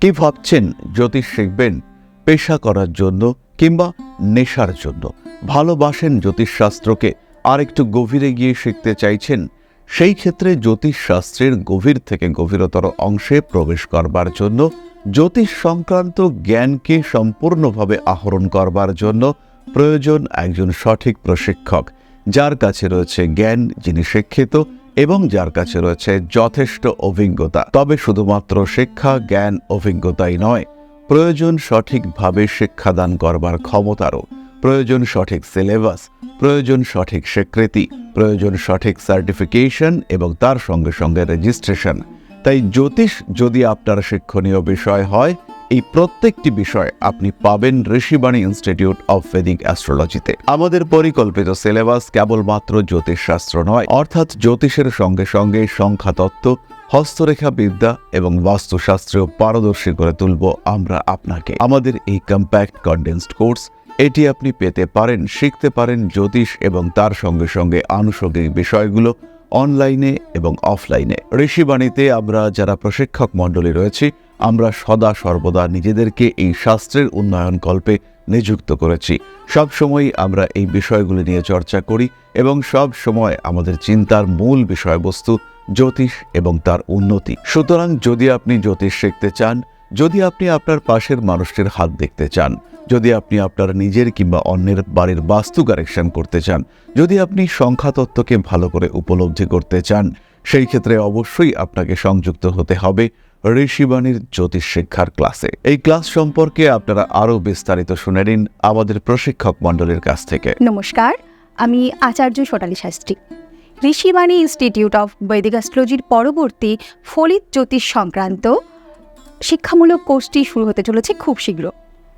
কি ভাবছেন জ্যোতিষ শিখবেন? পেশা করার জন্য কিংবা নেশার জন্য? ভালোবাসেন জ্যোতিষশাস্ত্রকে? আর একটু গভীরে গিয়ে শিখতে চাইছেন? সেই ক্ষেত্রে জ্যোতিষশাস্ত্রের গভীর থেকে গভীরতর অংশে প্রবেশ করবার জন্য, জ্যোতিষ সংক্রান্ত জ্ঞানকে সম্পূর্ণভাবে আহরণ করবার জন্য প্রয়োজন একজন সঠিক প্রশিক্ষক। যার কাছে রয়েছে জ্ঞান, যিনি শিক্ষিত এবং যার কাছে রয়েছে যথেষ্ট অভিজ্ঞতা। তবে শুধুমাত্র শিক্ষা, জ্ঞান, অভিজ্ঞতাই নয়, প্রয়োজন সঠিকভাবে শিক্ষাদান করবার ক্ষমতারও। প্রয়োজন সঠিক সিলেবাস, প্রয়োজন সঠিক স্বীকৃতি, প্রয়োজন সঠিক সার্টিফিকেশন এবং তার সঙ্গে সঙ্গে রেজিস্ট্রেশন। তাই জ্যোতিষ যদি আপনার শিক্ষণীয় বিষয় হয় এই প্রত্যেকটি বিষয় আপনি পাবেন ঋষিবাণী ইনস্টিটিউট অফ ভেদিক অ্যাস্ট্রোলজিতে আমাদের পরিকল্পিত সিলেবাস কেবলমাত্র জ্যোতিষশাস্ত্র নয়, অর্থাৎ জ্যোতিষের সঙ্গে সঙ্গে সংখ্যাতত্ত্ব হস্তরেখা বিদ্যা এবং বাস্তুশাস্ত্রেও পারদর্শী করে তুলব আমরা আপনাকে। আমাদের এই কম্প্যাক্ট কন্ডেন্সড কোর্স এটি আপনি পেতে পারেন, শিখতে পারেন জ্যোতিষ এবং তার সঙ্গে সঙ্গে আনুষঙ্গিক বিষয়গুলো অনলাইনে এবং অফলাইনে ঋষিবাণীতে আমরা যারা প্রশিক্ষক মণ্ডলী রয়েছি আমরা সদা সর্বদা নিজেদেরকে এই শাস্ত্রের উন্নয়ন কল্পে নিযুক্ত করেছি। সব সময় আমরা এই বিষয়গুলি নিয়ে চর্চা করি এবং সব সময় আমাদের চিন্তার মূল বিষয়বস্তু জ্যোতিষ এবং তার উন্নতি। সুতরাং যদি আপনি জ্যোতিষ শিখতে চান, যদি আপনি আপনার পাশের মানুষটির হাত দেখতে চান, যদি আপনি আপনার নিজের কিংবা অন্যের বাড়ির বাস্তু কারেকশন করতে চান, যদি আপনি সংখ্যাতত্ত্বকে ভালো করে উপলব্ধি করতে চান, সেই ক্ষেত্রে অবশ্যই আপনাকে সংযুক্ত হতে হবে। ঋষিবাণীর জ্যোতিষ শিক্ষার ক্লাসে। এই ক্লাস সম্পর্কে আপনারা আরও বিস্তারিত শুনে নিন আমাদের প্রশিক্ষক মণ্ডলীর কাছ থেকে। নমস্কার, আমি আচার্য সোনালী শাস্ত্রী। ঋষিবাণী ইনস্টিটিউট অফ বৈদিক অ্যাস্ট্রোলজির পরবর্তী ফলিত জ্যোতিষ সংক্রান্ত শিক্ষামূলক কোর্সটি শুরু হতে চলেছে খুব শীঘ্র,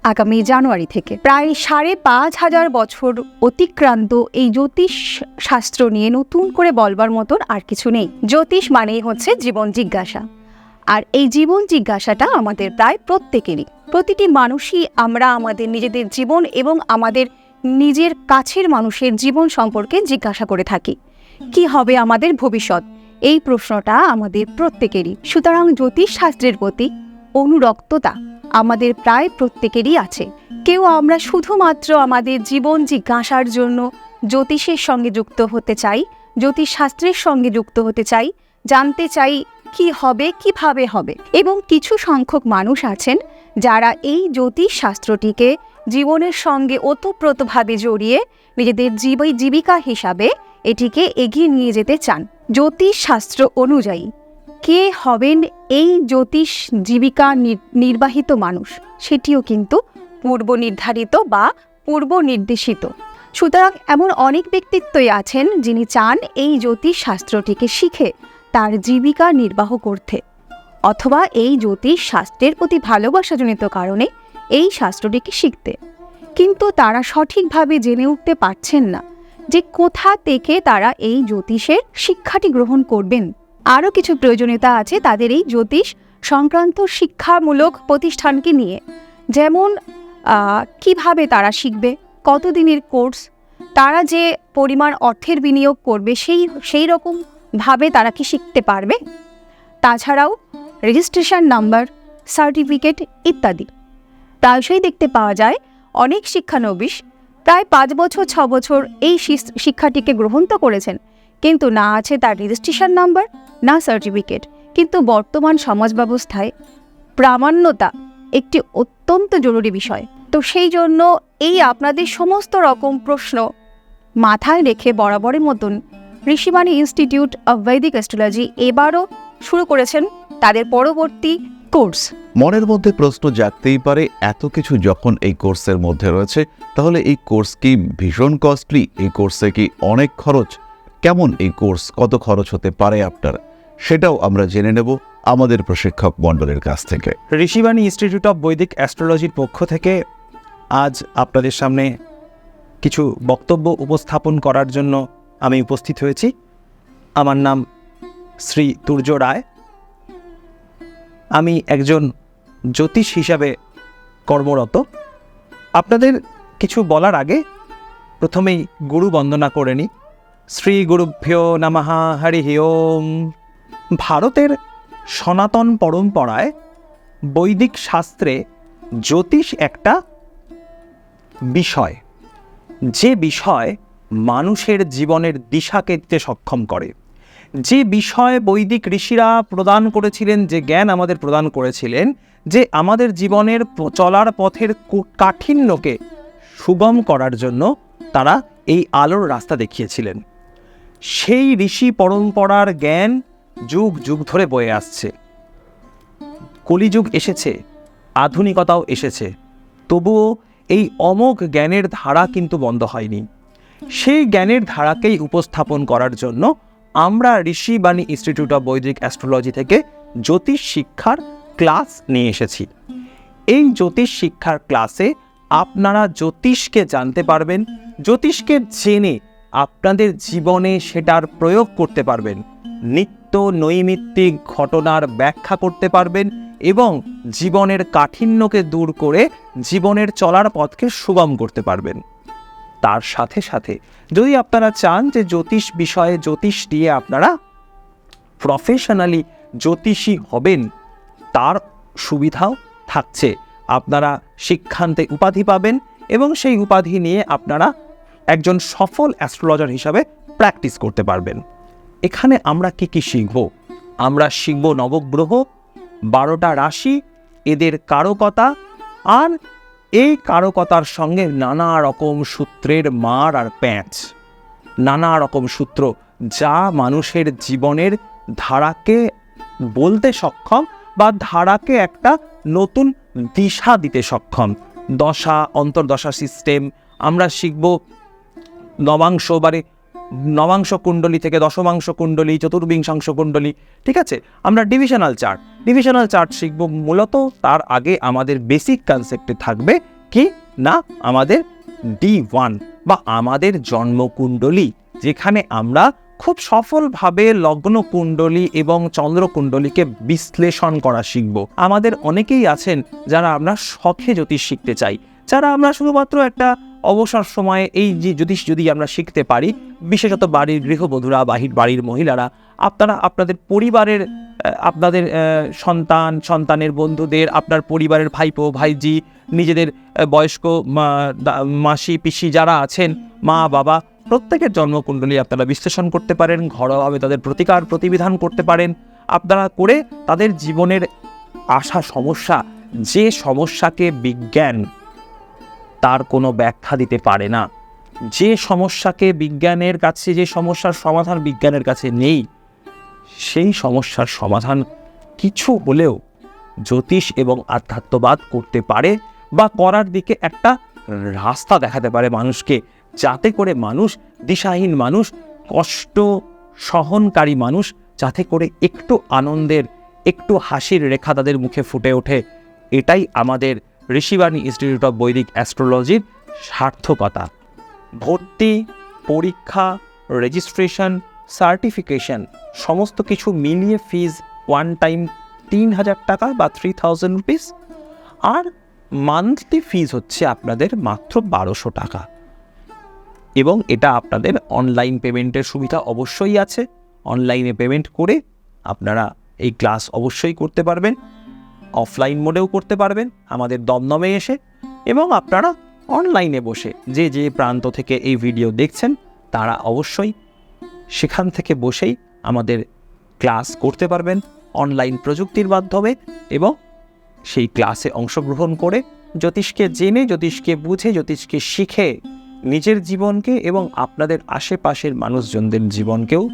আগামী জানুয়ারি থেকে। প্রায় সাড়ে পাঁচ হাজার বছর অতিক্রান্ত এই জ্যোতিষ শাস্ত্র নিয়ে নতুন করে বলবার মতন আর কিছু নেই। জ্যোতিষ মানেই হচ্ছে জীবন জিজ্ঞাসা। আর এই জীবন জিজ্ঞাসাটা আমাদের প্রায় প্রত্যেকেরই। প্রতিটি মানুষই আমরা আমাদের নিজেদের জীবন এবং আমাদের নিজের কাছের মানুষের জীবন সম্পর্কে জিজ্ঞাসা করে থাকি। কি হবে আমাদের ভবিষ্যৎ? এই প্রশ্নটা আমাদের প্রত্যেকেরই। সুতরাং জ্যোতিষ শাস্ত্রের প্রতি অনুরক্ততা আমাদের প্রায় প্রত্যেকেরই আছে। কেউ আমরা শুধুমাত্র আমাদের জীবন জিজ্ঞাসার জন্য জ্যোতিষের সঙ্গে যুক্ত হতে চাই জ্যোতিষ শাস্ত্রের সঙ্গে যুক্ত হতে চাই, জানতে চাই কি হবে, কীভাবে হবে? এবং কিছু সংখ্যক মানুষ আছেন যারা এই জ্যোতিষ শাস্ত্রটিকে জীবনের সঙ্গে ওতপ্রোতভাবে জড়িয়ে নিজেদের জীব জীবিকা হিসাবে এটিকে এগিয়ে নিয়ে যেতে চান। জ্যোতিষ শাস্ত্র অনুযায়ী, কে হবেন এই জ্যোতিষ জীবিকা নির্বাহিত মানুষ? সেটিও কিন্তু পূর্ব নির্ধারিত বা পূর্ব নির্দেশিত। সুতরাং এমন অনেক ব্যক্তিত্বই আছেন যিনি চান এই জ্যোতিষ শাস্ত্রটিকে শিখে তার জীবিকা নির্বাহ করতে। অথবা এই জ্যোতিষ শাস্ত্রের প্রতি ভালোবাসাজনিত কারণে এই শাস্ত্রটিকে শিখতে। কিন্তু তারা সঠিকভাবে জেনে উঠতে পারছেন না যে কোথা থেকে তারা এই জ্যোতিষের শিক্ষাটি গ্রহণ করবেন। আরও কিছু প্রয়োজনীয়তা আছে তাদের এই জ্যোতিষ সংক্রান্ত শিক্ষামূলক প্রতিষ্ঠানকে নিয়ে। যেমন কীভাবে তারা শিখবে, কতদিনের কোর্স, তারা যে পরিমাণ অর্থের বিনিয়োগ করবে সেই সেই রকম ভাবে তারা কি শিখতে পারবে? তাছাড়াও রেজিস্ট্রেশন নাম্বার সার্টিফিকেট ইত্যাদি। প্রায়শই দেখতে পাওয়া যায়, অনেক শিক্ষানবিশ প্রায় পাঁচ বছর, ছ বছর এই শিক্ষাটিকে গ্রহণ তো করেছেন, কিন্তু না আছে তার রেজিস্ট্রেশন নাম্বার না সার্টিফিকেট কিন্তু বর্তমান সমাজ ব্যবস্থায় প্রামাণ্যতা একটি অত্যন্ত জরুরি বিষয়। তো সেই জন্য এই আপনাদের সমস্ত রকম প্রশ্ন মাথায় রেখে বরাবরের মতন ঋষিবাণী ইনস্টিটিউট অব বৈদিক অ্যাস্ট্রোলজি এবারও শুরু করেছেন তাদের পরবর্তী কোর্স। মনের মধ্যে প্রশ্ন জাগতেই পারে এত কিছু যখন এই কোর্সের মধ্যে রয়েছে তাহলে এই কোর্স কি ভীষণ কস্টলি? এই কোর্সে কি অনেক খরচ? কেমন এই কোর্স? কত খরচ হতে পারে আপনার? সেটাও আমরা জেনে নেব আমাদের প্রশিক্ষক মণ্ডলের কাছ থেকে। ঋষিবাণী ইনস্টিটিউট অফ বৈদিক অ্যাস্ট্রোলজির পক্ষ থেকে আজ আপনাদের সামনে কিছু বক্তব্য উপস্থাপন করার জন্য আমি উপস্থিত হয়েছি। আমার নাম শ্রী তুর্য রায়। আমি একজন জ্যোতিষ হিসাবে কর্মরত। আপনাদের কিছু বলার আগে প্রথমেই গুরু বন্দনা করে নিই। শ্রী গুরুভ্যো নমঃ হরি ওম। ভারতের সনাতন পরম্পরায় বৈদিক শাস্ত্রে জ্যোতিষ একটা বিষয়। যে বিষয় মানুষের জীবনের দিশাকে দিতে সক্ষম করে। যে বিষয় বৈদিক ঋষিরা প্রদান করেছিলেন, যে জ্ঞান আমাদের প্রদান করেছিলেন, যে আমাদের জীবনের চলার পথের কাঠিন্যকে সুগম করার জন্য তারা এই আলোর রাস্তা দেখিয়েছিলেন। সেই ঋষি পরম্পরার জ্ঞান যুগ যুগ ধরে বয়ে আসছে। কলিযুগ এসেছে, আধুনিকতাও এসেছে, তবুও এই অমোঘ জ্ঞানের ধারা কিন্তু বন্ধ হয়নি। সেই জ্ঞানের ধারাকেই উপস্থাপন করার জন্য আমরা Rishibani institute of Vaidik astrology থেকে জ্যোতিষ শিক্ষার ক্লাস নিয়ে এসেছি। এই জ্যোতিষ শিক্ষার ক্লাসে আপনারা জ্যোতিষকে জানতে পারবেন, জ্যোতিষকে জেনে আপনাদের জীবনে সেটার প্রয়োগ করতে পারবেন, নিত্য নৈমিত্তিক ঘটনার ব্যাখ্যা করতে পারবেন এবং জীবনের কাঠিন্যকে দূর করে জীবনের চলার পথকে সুগম করতে পারবেন। তার সাথে সাথে যদি আপনারা চান যে জ্যোতিষ বিষয়ে জ্যোতিষ দিয়ে আপনারা প্রফেশনালি জ্যোতিষী হবেন, তার সুবিধাও থাকছে। আপনারা শিক্ষান্তে উপাধি পাবেন এবং সেই উপাধি নিয়ে আপনারা একজন সফল অ্যাস্ট্রোলজার হিসাবে প্র্যাকটিস করতে পারবেন। এখানে আমরা কি কি শিখব? আমরা শিখব নবগ্রহ, বারোটা রাশি, এদের কারকতা, আর এই কারকতার সঙ্গে নানা রকম সূত্রের মার আর প্যাঁচ। নানা রকম সূত্র যা মানুষের জীবনের ধারাকে বলতে সক্ষম বা ধারাকে একটা নতুন দিশা দিতে সক্ষম। দশা, অন্তর্দশা সিস্টেম আমরা শিখব নবাংশ বারে নবাংশ কুণ্ডলী থেকে দশমাংশ কুণ্ডলী, চতুর্বিংশাংশ কুণ্ডলী, ঠিক আছে? আমরা ডিভিশনাল চার্ট ডিভিশনাল চার্ট শিখব মূলত তার আগে আমাদের বেসিক কনসেপ্টে থাকবে কি? না, আমাদের ডি ওয়ান বা আমাদের জন্মকুণ্ডলী, যেখানে আমরা খুব সফলভাবে লগ্ন কুণ্ডলী এবং চন্দ্রকুণ্ডলীকে বিশ্লেষণ করা শিখব। আমাদের অনেকেই আছেন যারা আমরা শখে জ্যোতিষ শিখতে চাই, যারা আমরা শুধুমাত্র একটা অবসর সময়ে এই যে জ্যোতিষ যদি আমরা শিখতে পারি, বিশেষত বাড়ির গৃহবধূরা, বাহির বাড়ির মহিলারা, আপনারা, আপনাদের পরিবারের আপনাদের সন্তান, সন্তানের বন্ধুদের, আপনার পরিবারের ভাইপো, ভাইজি, নিজেদের বয়স্ক মাসি, পিসি যারা আছেন, মা, বাবা, প্রত্যেকের জন্মকুণ্ডলী আপনারা বিশ্লেষণ করতে পারেন, ঘরোয়াভাবে তাদের প্রতিকার প্রতিবিধান করতে পারেন। আপনারা করে তাদের জীবনের আসা সমস্যা, যে সমস্যাকে বিজ্ঞান তার কোনো ব্যাখ্যা দিতে পারে না। যে সমস্যাকে বিজ্ঞানের কাছে, যে সমস্যার সমাধান বিজ্ঞানের কাছে নেই, সেই সমস্যার সমাধান কিছু হলেও জ্যোতিষ এবং আধ্যাত্মবাদ করতে পারে বা করার দিকে একটা রাস্তা দেখাতে পারে মানুষকে, যাতে করে মানুষ, দিশাহীন মানুষ, কষ্ট সহনকারী মানুষ, যাতে করে একটু আনন্দের, একটু হাসির রেখা তাদের মুখে ফুটে ওঠে। এটাই আমাদের ঋষিবাণী ইনস্টিটিউট অফ বৈদিক অ্যাস্ট্রোলজির সার্থকতা। ভর্তি, পরীক্ষা রেজিস্ট্রেশন সার্টিফিকেশন সমস্ত কিছু মিলিয়ে ফিজ ওয়ান টাইম তিন হাজার টাকা বা থ্রি থাউজেন্ড রুপিস আর মান্থলি ফিজ হচ্ছে আপনাদের মাত্র বারোশো টাকা। এবং এটা আপনাদের অনলাইন পেমেন্টের সুবিধা অবশ্যই আছে। অনলাইনে পেমেন্ট করে আপনারা এই ক্লাস অবশ্যই করতে পারবেন। অফলাইন মোডেও করতে পারবেন, আমাদের দমদমে এসে এবং আপনারা অনলাইনে বসে যে যে প্রান্ত থেকে এই ভিডিও দেখছেন, তারা অবশ্যই সেখান থেকে বসেই আমাদের ক্লাস করতে পারবেন অনলাইন প্রযুক্তির মাধ্যমে এবং সেই ক্লাসে অংশগ্রহণ করে জ্যোতিষকে জেনে, জ্যোতিষকে বুঝে, জ্যোতিষকে শিখে নিজের জীবনকে এবং আপনাদের আশেপাশের মানুষজনদের জীবনকেও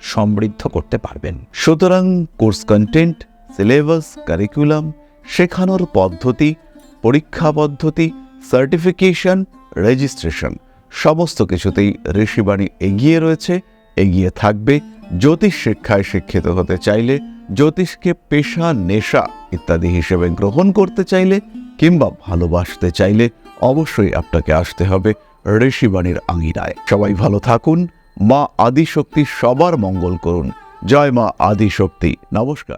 সমৃদ্ধ করতে পারবেন। সুতরাং কোর্স কন্টেন্ট সিলেবাস কারিকুলাম শেখানোর পদ্ধতি পরীক্ষা পদ্ধতি সার্টিফিকেশন রেজিস্ট্রেশন সমস্ত কিছুতেই ঋষিবাণী এগিয়ে রয়েছে, এগিয়ে থাকবে। জ্যোতিষ শিক্ষায় শিক্ষিত হতে চাইলে জ্যোতিষকে পেশা, নেশা ইত্যাদি হিসেবে গ্রহণ করতে চাইলে কিংবা ভালোবাসতে চাইলে অবশ্যই আপনাকে আসতে হবে ঋষিবাণীর আঙিনায়। সবাই ভালো থাকুন, মা আদিশক্তি সবার মঙ্গল করুন। জয় মা আদিশক্তি। নমস্কার।